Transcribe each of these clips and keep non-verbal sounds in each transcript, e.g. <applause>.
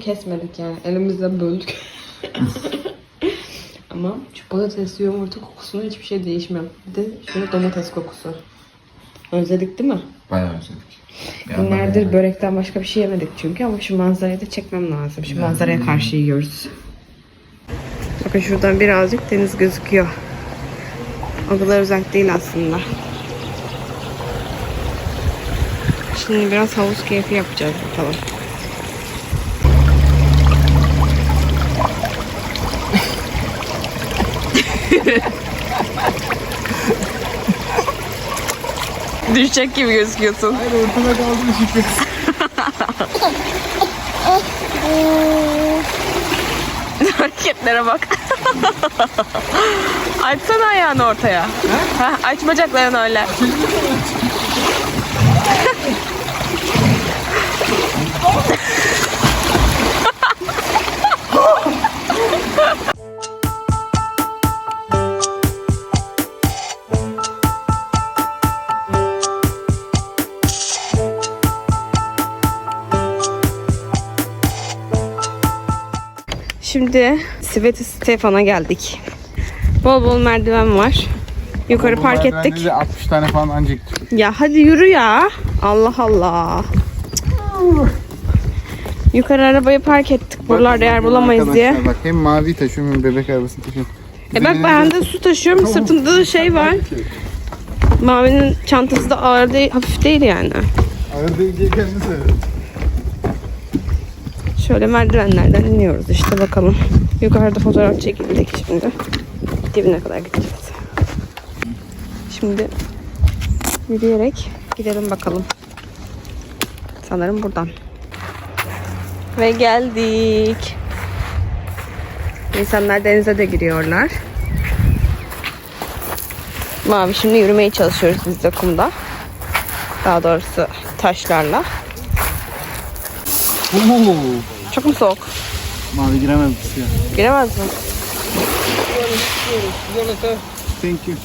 kesmedik yani. Elimizle böldük. <laughs> Ama şu patates yumurta kokusuna hiçbir şey değişmiyor. Bir de şöyle domates kokusu. Özledik değil mi? Bayağı özledik. Günlerdir börekten başka bir şey yemedik çünkü ama şu manzarayı da çekmem lazım. Şu manzaraya karşı yiyoruz. Bakın şuradan birazcık deniz gözüküyor. O kadar uzak değil aslında. Şimdi biraz havuz keyfi yapacağız bakalım. <laughs> Düşecek gibi gözüküyorsun. Hayır ortada kaldım şükür. <laughs> Hareketlere bak. <laughs> Açsana ayağını ortaya. Ha, aç bacaklarını öyle. Şimdi Sveti Stefan'a geldik. Bol bol merdiven var. Yukarı park ettik. 60 tane falan ancak. Ya hadi yürü ya. Allah Allah. Yukarı arabayı park ettik. Buralarda yer bulamayız diye. Bak hem mavi taşıyorum hem bebek arabasını taşıyorum. E bak ben de su taşıyorum. Sırtımda da şey var. Mavi'nin çantası da ağır değil, hafif değil yani. Arada diye kendi söyledi. Şöyle merdivenlerden iniyoruz işte bakalım. Yukarıda fotoğraf çekildik şimdi. Dibine kadar gideceğiz. Şimdi yürüyerek gidelim bakalım. Sanırım buradan. Ve geldik. İnsanlar denize de giriyorlar. Mavi şimdi yürümeye çalışıyoruz biz de kumda. Daha doğrusu taşlarla. Oo. Çok mu soğuk? Mavi giremez suya. Giremez mi? Thank you.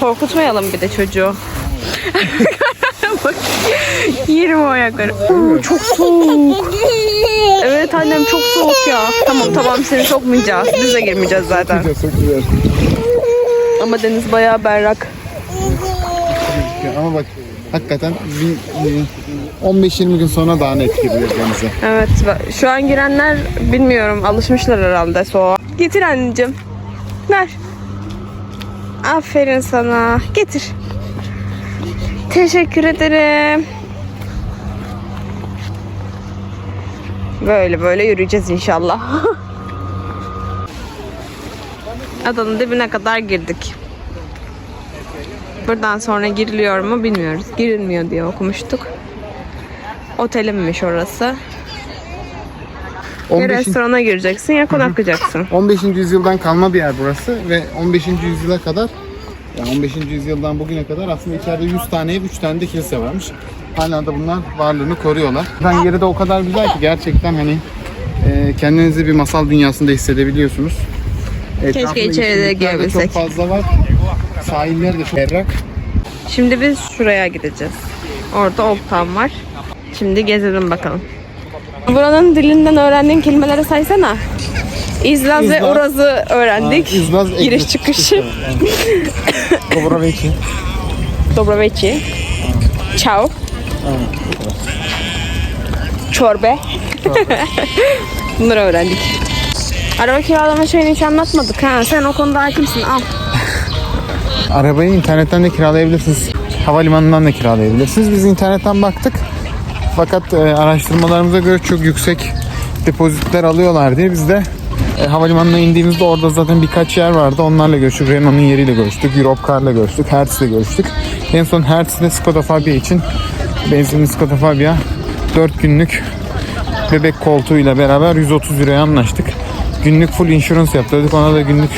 Korkutmayalım bir de çocuğu. Bak, Yerim o ayakları. Oo, çok soğuk. Evet annem çok soğuk ya. Tamam tamam seni sokmayacağız. Biz de girmeyeceğiz zaten. Ama deniz bayağı berrak. Ama bak hakikaten bir 15-20 gün sonra daha net giriyor denize. Evet şu an girenler bilmiyorum alışmışlar herhalde soğuğa. Getir anneciğim. Ver. Aferin sana. Getir. Teşekkür ederim. Böyle böyle yürüyeceğiz inşallah. <laughs> Adanın dibine kadar girdik. Buradan sonra giriliyor mu bilmiyoruz. Girilmiyor diye okumuştuk. Otelimmiş orası. Ya 15. restorana gireceksin ya konaklayacaksın. 15. yüzyıldan kalma bir yer burası ve 15. yüzyıla kadar yani 15. yüzyıldan bugüne kadar aslında içeride 100 tane ev, 3 tane de kilise varmış. Hala da bunlar varlığını koruyorlar. Ben yeri de o kadar güzel ki gerçekten hani e, kendinizi bir masal dünyasında hissedebiliyorsunuz. Etrafında içeri de yeşillikler girebilsek. Çok fazla var. Sahiller de çok berrak. Şimdi biz şuraya gideceğiz. Orada Old Town var. Şimdi gezelim bakalım. Buranın dilinden öğrendiğin kelimeleri saysana. İzlaz ve İzlaz. Uraz'ı öğrendik. Ha, İzlaz, Giriş exit, çıkışı. Dobrovechi. Dobrovechi. Ciao. Çorbe. Bunları öğrendik. Araba kiralama şeyini hiç anlatmadık ha. Sen o konuda hakimsin. Al. Arabayı internetten de kiralayabilirsiniz. Havalimanından da kiralayabilirsiniz. Biz internetten baktık. Fakat e, araştırmalarımıza göre çok yüksek depozitler alıyorlar diye biz de e, havalimanına indiğimizde orada zaten birkaç yer vardı. Onlarla görüştük. Renault'un yeriyle görüştük. Europcar'la görüştük. Hertz'le görüştük. En son Hertz'le Skoda Fabia için benzinli Skoda Fabia 4 günlük bebek koltuğuyla beraber 130 euroya anlaştık. Günlük full insurance yaptırdık. Ona da günlük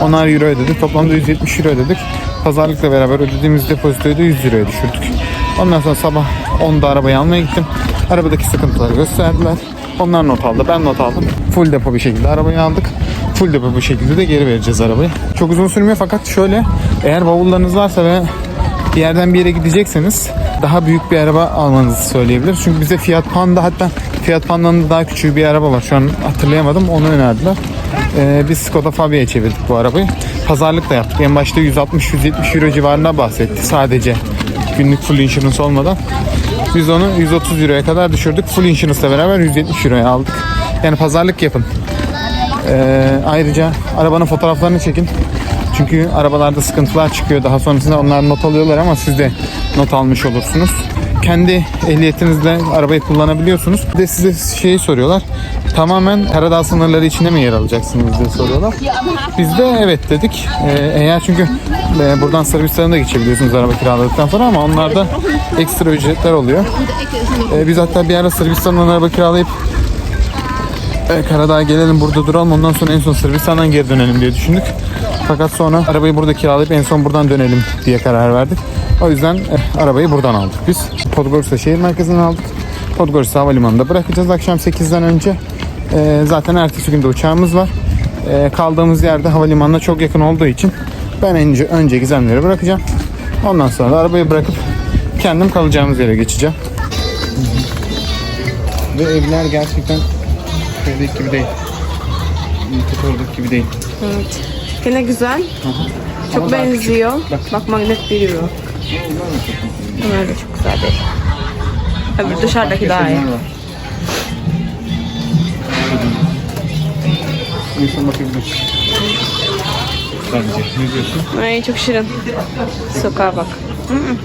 10'ar euro ödedik. Toplamda 170 euro ödedik. Pazarlıkla beraber ödediğimiz depozitoyu da 100 euroya düşürdük. Ondan sonra sabah 10'da arabayı almaya gittim. Arabadaki sıkıntıları gösterdiler. Onlar not aldı. Ben not aldım. Full depo bir şekilde arabayı aldık. Full depo bir şekilde de geri vereceğiz arabayı. Çok uzun sürmüyor fakat şöyle eğer bavullarınız varsa ve bir yerden bir yere gidecekseniz daha büyük bir araba almanızı söyleyebilir. Çünkü bize Fiat Panda hatta Fiat Panda'nın da daha küçük bir araba var. Şu an hatırlayamadım. Onu önerdiler. Ee, biz Skoda Fabia'ya çevirdik bu arabayı. Pazarlık da yaptık. En başta 160-170 euro civarında bahsetti sadece. Günlük full insurance olmadan. Biz onu 130 euroya kadar düşürdük. Full insurance'la beraber 170 euroya aldık. Yani pazarlık yapın. Ee, ayrıca arabanın fotoğraflarını çekin. Çünkü arabalarda sıkıntılar çıkıyor. Daha sonrasında onlar not alıyorlar ama siz de not almış olursunuz. Kendi ehliyetinizle arabayı kullanabiliyorsunuz. Bir de size şeyi soruyorlar. Tamamen Karadağ sınırları içinde mi yer alacaksınız diye soruyorlar. Biz de evet dedik. Ee, eğer çünkü e, buradan Sırbistan'a da geçebiliyorsunuz araba kiraladıktan sonra ama onlarda ekstra ücretler oluyor. Ee, biz hatta bir ara Sırbistan'dan araba kiralayıp e, Karadağ'a gelelim burada duralım ondan sonra en son Sırbistan'dan geri dönelim diye düşündük. Fakat sonra arabayı burada kiralayıp en son buradan dönelim diye karar verdik. O yüzden e, arabayı buradan aldık biz. Podgorica şehir merkezinden aldık. Podgorica havalimanında bırakacağız akşam 8'den önce. E, zaten ertesi günde uçağımız var. E, kaldığımız yerde havalimanına çok yakın olduğu için ben önce, önce gizemleri bırakacağım. Ondan sonra da arabayı bırakıp kendim kalacağımız yere geçeceğim. Ve evler gerçekten Şuradaki gibi değil. Fotoğrafdaki gibi değil. Evet. Yine güzel. Çok Ama daha benziyor. Bak. Bak. magnet 1 euro. Bunlar da çok güzel değil. Öbür dışarıdaki daha iyi. İnsan bakabilir. Ne diyorsun? Ay çok şirin. Sokağa bak. Hı hı.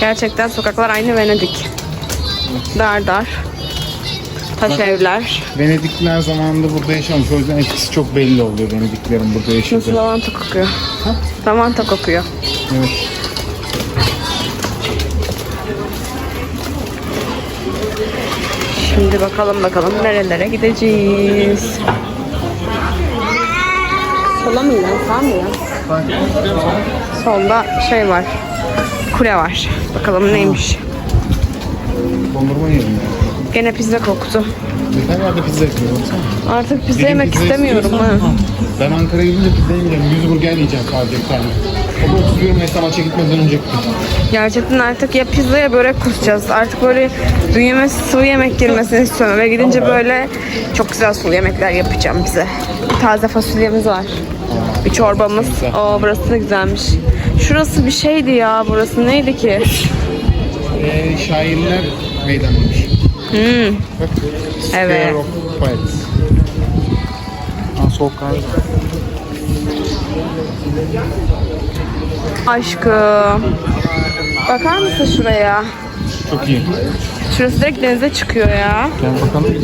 Gerçekten sokaklar aynı Venedik. Dar dar. Taş evler. Venedikliler zamanında burada yaşamış. O yüzden etkisi çok belli oluyor Venediklerin burada Nasıl yaşadığı. lavanta kokuyor. Lavanta kokuyor. Evet. Şimdi bakalım bakalım nerelere gideceğiz. Sola mı lan? Sağ mı lan? Solda şey var. Kule var. Bakalım neymiş. Dondurma yiyelim ya. Gene pizza koktu. Yeter yerde pizza yapıyor. Artık pizza Benim yemek pizza istemiyorum ha. istiyorsan- Ben Ankara'ya gidince pizza yemeyeceğim. 100 burger yiyeceğim sadece bir tane. O da 30 euro mesela maça gitmeden önce. Gerçekten artık ya pizza ya börek kusacağız. Artık böyle bünyeme sıvı yemek girmesini istiyorum. Ve gidince böyle çok güzel sulu yemekler yapacağım bize. Taze fasulyemiz var. Bir çorbamız. Oo burası da güzelmiş. Şurası bir şeydi ya. Burası neydi ki? Ee, şairler meydanıymış. Hmm. Evet. Aşkım. Bakar mısın şuraya? Çok iyi. Şurası direkt denize çıkıyor ya. Gel bakalım.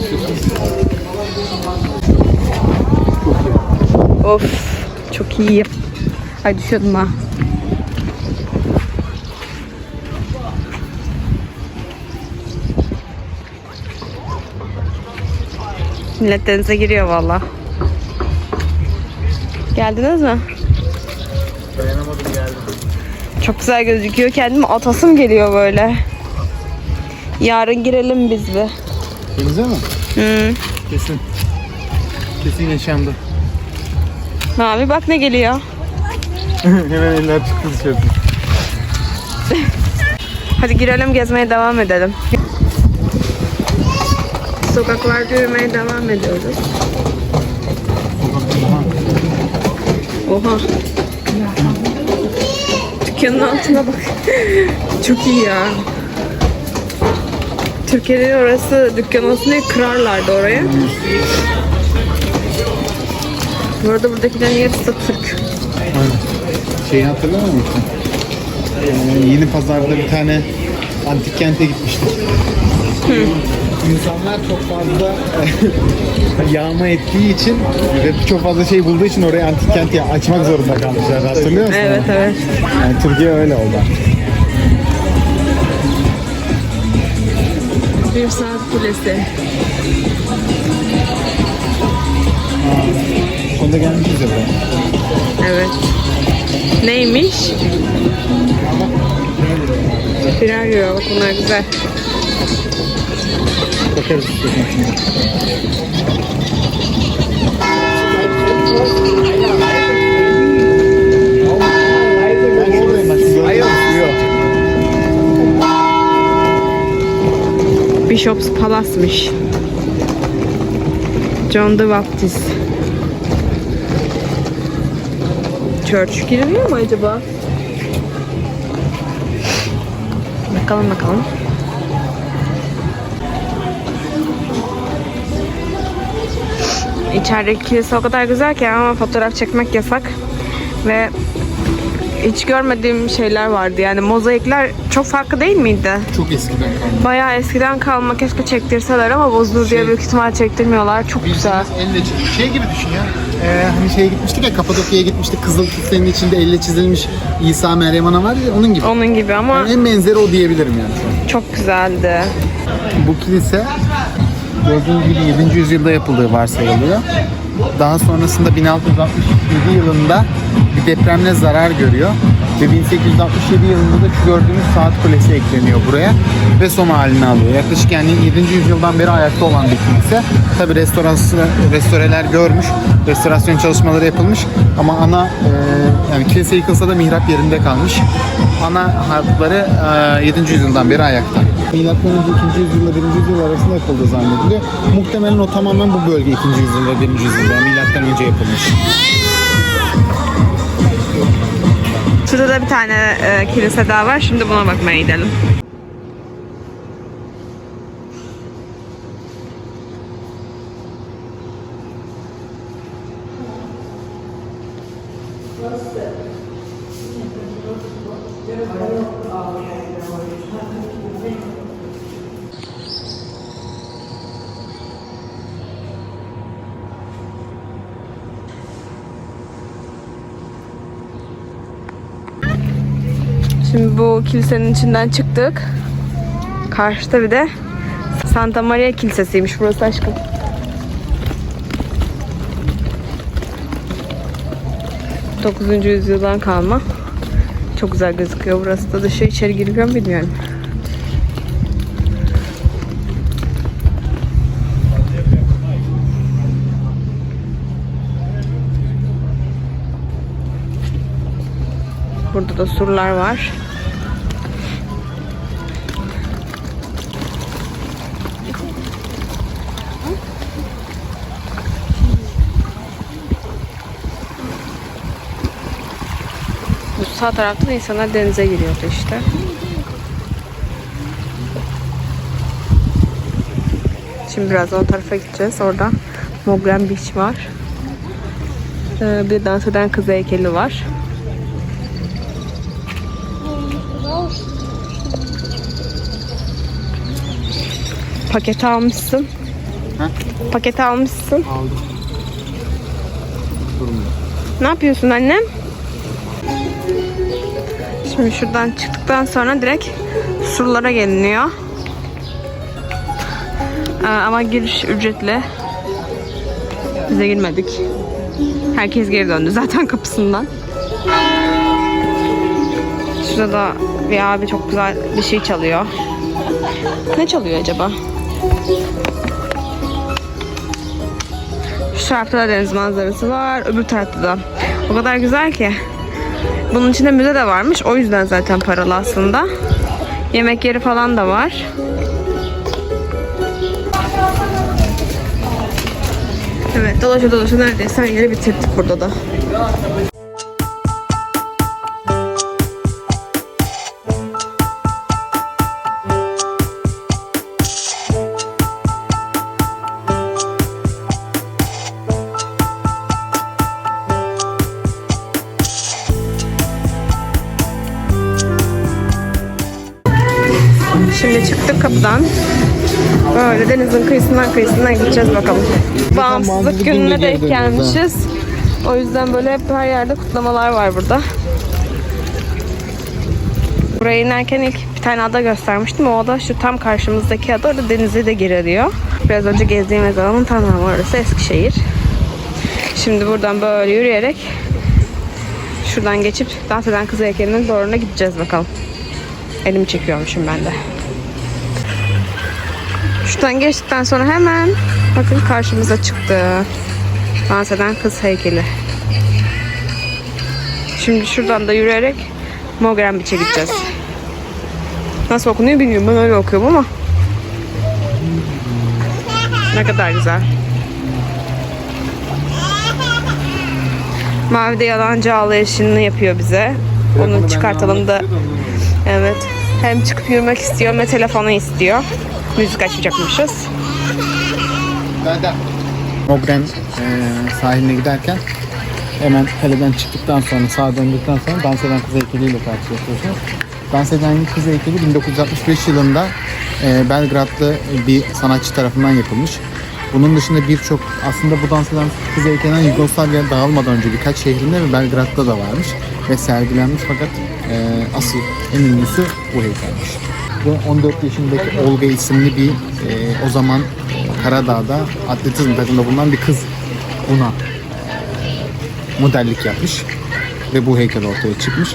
Of. Çok iyi. Ay düşüyordum ha. Millet denize giriyor valla. Geldiniz mi? Dayanamadım geldim. Çok güzel gözüküyor. Kendime atasım geliyor böyle. Yarın girelim biz bir. Denize mi? Hı. Kesin. Kesin yaşandı. Mavi bak ne geliyor. <laughs> Hemen eller çıktı dışarı. Hadi girelim gezmeye devam edelim. Sokaklarda yürümeye devam ediyoruz. Oha. Dükkanın altına bak. <laughs> Çok iyi ya. Türkiye'de orası dükkan olsun diye kırarlardı oraya. Bu arada buradakilerin yarısı da Türk. Aynen. Şeyi hatırlamıyor musun? Ee, yeni pazarda bir tane antik kente gitmiştik. İnsanlar çok fazla <laughs> yağma ettiği için ve çok fazla şey bulduğu için oraya antik kenti açmak zorunda kalmışlar. Hatırlıyor musun? Evet evet. Yani Türkiye öyle oldu. Bir saat kulesi. Sonunda gelmişiz ya buraya. Evet. Neymiş? Birer euro. Bunlar güzel. Bakarız istiyorsan şey şimdi. Bishops Palace'mış. John the Baptist. Church giriliyor mu acaba? Bakalım bakalım. İçerideki kilise o kadar güzel ki ama fotoğraf çekmek yasak. Ve hiç görmediğim şeyler vardı. Yani mozaikler çok farklı değil miydi? Çok eskiden kaldı. Bayağı eskiden kalma keşke çektirseler ama bozulur diye Şey- büyük ihtimal çektirmiyorlar. Çok güzel. elle çizilmiş. Şey gibi düşün ya. Ee, hani şeye gitmiştik ya Kapadokya'ya gitmiştik. Kızıl Kilisenin içinde elle çizilmiş İsa Meryem Ana var ya onun gibi. Onun gibi ama Yani en benzeri o diyebilirim yani çok güzeldi. Bu kilise gördüğünüz gibi 7. yüzyılda yapıldığı varsayılıyor. Daha sonrasında 1667 yılında bir depremle zarar görüyor. Ve 1867 yılında da şu gördüğünüz saat kulesi ekleniyor buraya ve son halini alıyor. Yaklaşık yani 7. yüzyıldan beri ayakta olan bir kilise. Tabi restoreler görmüş, restorasyon çalışmaları yapılmış ama ana e, yani kilise yıkılsa da mihrap yerinde kalmış. Ana hatları e, 7. yüzyıldan beri ayakta. Milattan önce 2. yüzyılla 1. yüzyıl arasında yapıldığı zannediliyor. Muhtemelen o tamamen bu bölge 2. yüzyıl ve 1. yüzyılda milattan önce yapılmış. Şurada da bir tane e, kilise daha var. Şimdi buna bakmaya gidelim. Şimdi bu kilisenin içinden çıktık. Karşıda bir de Santa Maria Kilisesi'ymiş burası aşkım. Dokuzuncu yüzyıldan kalma. Çok güzel gözüküyor burası da. Dışı içeri giriliyor mu bilmiyorum. Burada da surlar var. Sağ tarafta da insanlar denize giriyordu işte. Şimdi biraz o tarafa gideceğiz. Orada Mogren Beach var. Ee, bir de dans eden kız heykeli var. Paket almışsın. Ha? Paket almışsın. Aldım. Durumda. Ne yapıyorsun annem? Şimdi şuradan çıktıktan sonra direkt surlara geliniyor. Ee, ama giriş ücretli. Bize girmedik. Herkes geri döndü zaten <laughs> kapısından. Şurada da bir abi çok güzel bir şey çalıyor. Ne çalıyor acaba? Şu tarafta da deniz manzarası var. Öbür tarafta da. O kadar güzel ki. Bunun içinde müze de varmış. O yüzden zaten paralı aslında. Yemek yeri falan da var. Evet dolaşa dolaşa neredeyse her yeri bitirdik burada da. Kapıdan. Böyle denizin kıyısından kıyısından gideceğiz bakalım. Bağımsızlık gününe denk gelmişiz. O yüzden böyle hep her yerde kutlamalar var burada. Buraya inerken ilk bir tane ada göstermiştim. O ada şu tam karşımızdaki ada. Orada denize de giriliyor. Biraz önce gezdiğimiz alanın tamamı orası Eskişehir. Şimdi buradan böyle yürüyerek şuradan geçip dans eden kız heykelinin doğruna gideceğiz bakalım. Elimi çekiyormuşum ben de. Şuradan geçtikten sonra hemen bakın karşımıza çıktı. Dans eden kız heykeli. Şimdi şuradan da yürüyerek Mogren Beach'e gideceğiz. Nasıl okunuyor bilmiyorum. Ben öyle okuyorum ama. Ne kadar güzel. Mavi de yalancı ağlayışını yapıyor bize. Onu çıkartalım da. Evet. Hem çıkıp yürümek istiyor hem de telefonu istiyor. Müzik açacakmışız. Mogren e, sahiline giderken hemen kaleden çıktıktan sonra sağa döndükten sonra dans eden kız heykeliyle karşılaşıyorsunuz. Dans eden kız heykeli 1965 yılında e, Belgradlı bir sanatçı tarafından yapılmış. Bunun dışında birçok aslında bu dans eden kız heykelinden Yugoslavya dağılmadan önce birkaç şehrinde ve Belgrad'da da varmış ve sergilenmiş fakat e, asıl en ünlüsü bu heykelmiş. Ve 14 yaşındaki Olga isimli bir e, o zaman Karadağ'da atletizm takımında bulunan bir kız buna modellik yapmış ve bu heykel ortaya çıkmış.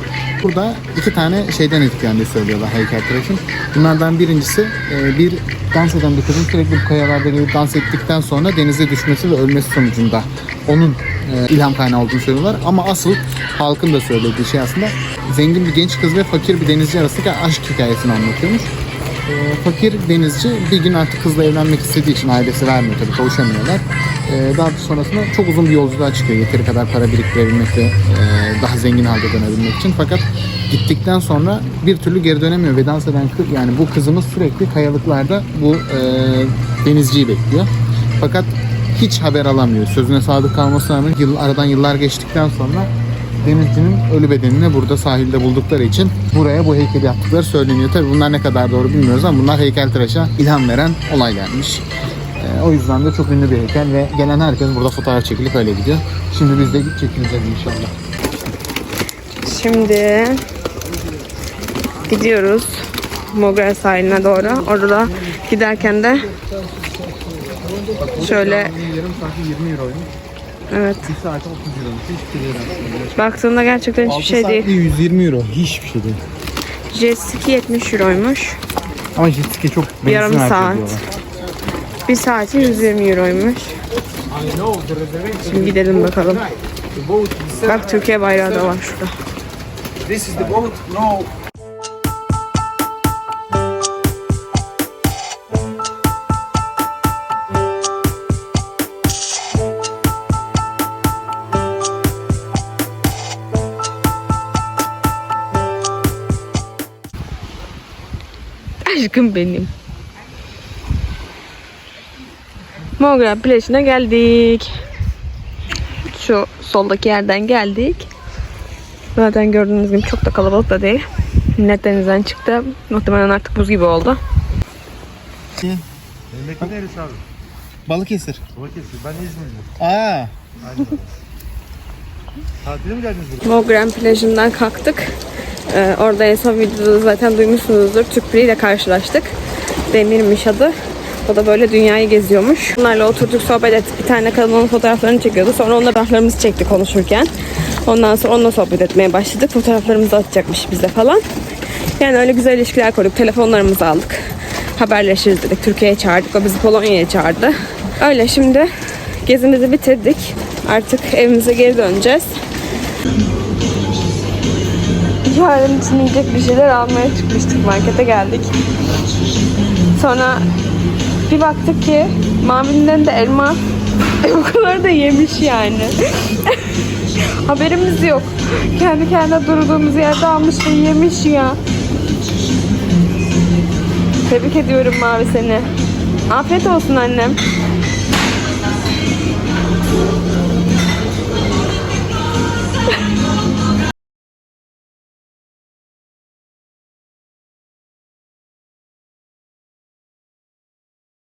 Burada iki tane şeyden etkilendiği söylüyorlar heykeltıraşın. Bunlardan birincisi e, bir dans eden bir kızın sürekli bu kayalarda gelip dans ettikten sonra denize düşmesi ve ölmesi sonucunda onun e, ilham kaynağı olduğunu söylüyorlar. Ama asıl halkın da söylediği şey aslında zengin bir genç kız ve fakir bir denizci arasındaki aşk hikayesini anlatıyormuş. E, fakir denizci bir gün artık kızla evlenmek istediği için ailesi vermiyor tabii kavuşamıyorlar. E, daha sonrasında çok uzun bir yolculuğa çıkıyor yeteri kadar para biriktirebilmek ve e, daha zengin halde dönebilmek için. Fakat gittikten sonra bir türlü geri dönemiyor ve dans eden kız yani bu kızımız sürekli kayalıklarda bu e, denizciyi bekliyor. Fakat hiç haber alamıyor. Sözüne sadık kalmasına rağmen yıl, aradan yıllar geçtikten sonra denizcinin ölü bedenini burada sahilde buldukları için buraya bu heykeli yaptıkları söyleniyor. Tabi bunlar ne kadar doğru bilmiyoruz ama bunlar heykeltıraşa ilham veren olaylarmış. Ee, o yüzden de çok ünlü bir heykel ve gelen herkes burada fotoğraf çekilip öyle gidiyor. Şimdi biz de çekileceğiz inşallah. Şimdi gidiyoruz Mogren sahiline doğru. Orada da giderken de şöyle evet 1 saati 30 euroymuş. Hiçbir şey değil baktığında gerçekten hiçbir şey değil. 120 euro. Hiçbir şey değil. Jet ski 70 euroymuş. Ama jet ski çok benzin Yarım saat. Bir saati 120 euroymuş. Şimdi gidelim bakalım. Bak Türkiye bayrağı da var şurada. This is the boat. No. Aşkım benim. Mogra plajına geldik. Şu soldaki yerden geldik. Zaten gördüğünüz gibi çok da kalabalık da değil. Net denizden çıktı. Muhtemelen artık buz gibi oldu. Memleket neresi abi? Balıkesir. Balıkesir. Ben İzmirliyim. Aa. Tatile mi geldiniz buraya? Mogren plajından kalktık. Ee, orada en son videoda zaten duymuşsunuzdur. Türk biriyle karşılaştık. Demirmiş adı. O da böyle dünyayı geziyormuş. Bunlarla oturduk sohbet ettik. Bir tane kadın onun fotoğraflarını çekiyordu. Sonra onunla fotoğraflarımızı çekti konuşurken. Ondan sonra onunla sohbet etmeye başladık. Fotoğraflarımızı atacakmış bize falan. Yani öyle güzel ilişkiler kurduk. Telefonlarımızı aldık. Haberleşiriz dedik. Türkiye'ye çağırdık. O bizi Polonya'ya çağırdı. Öyle şimdi gezimizi bitirdik. Artık evimize geri döneceğiz. Yarın için yiyecek bir şeyler almaya çıkmıştık. Markete geldik. Sonra bir baktık ki Mavi'nden de elma <laughs> e, o kadar da yemiş yani. <laughs> Haberimiz yok. Kendi kendine durduğumuz yerde almış ve yemiş ya. Tebrik ediyorum Mavi seni. Afiyet olsun annem.